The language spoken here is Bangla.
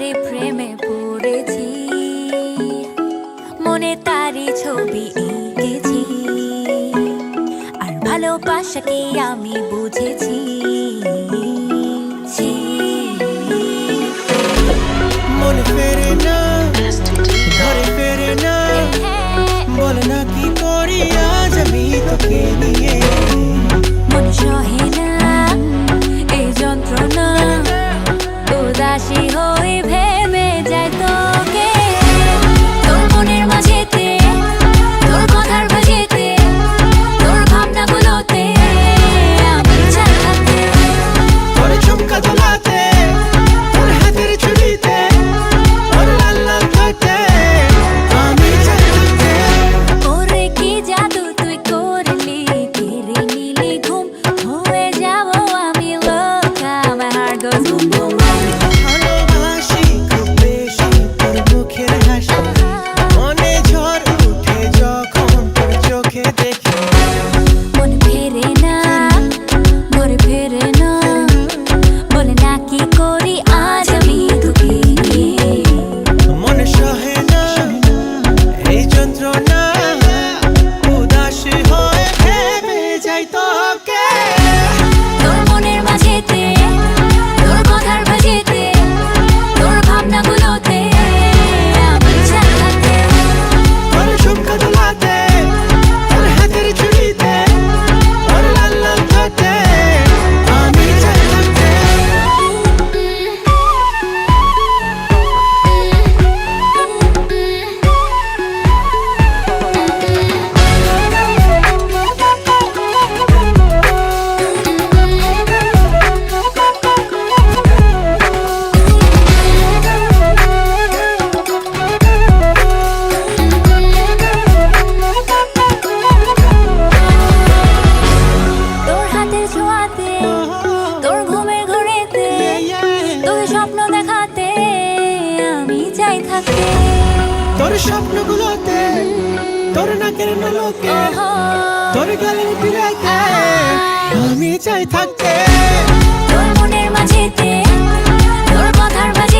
তারে প্রেমে পড়েছি। মনে তারি ছবি এঁকেছি। আর ভালোবাসাকে আমি বুঝেছি। তোর স্বপ্নগুলোতে তোর নাকের নালোকে তোর গালের পিড়াতে আমি চাই থাকতে। তোর মনের মাঝেতে তোর কথার মাঝে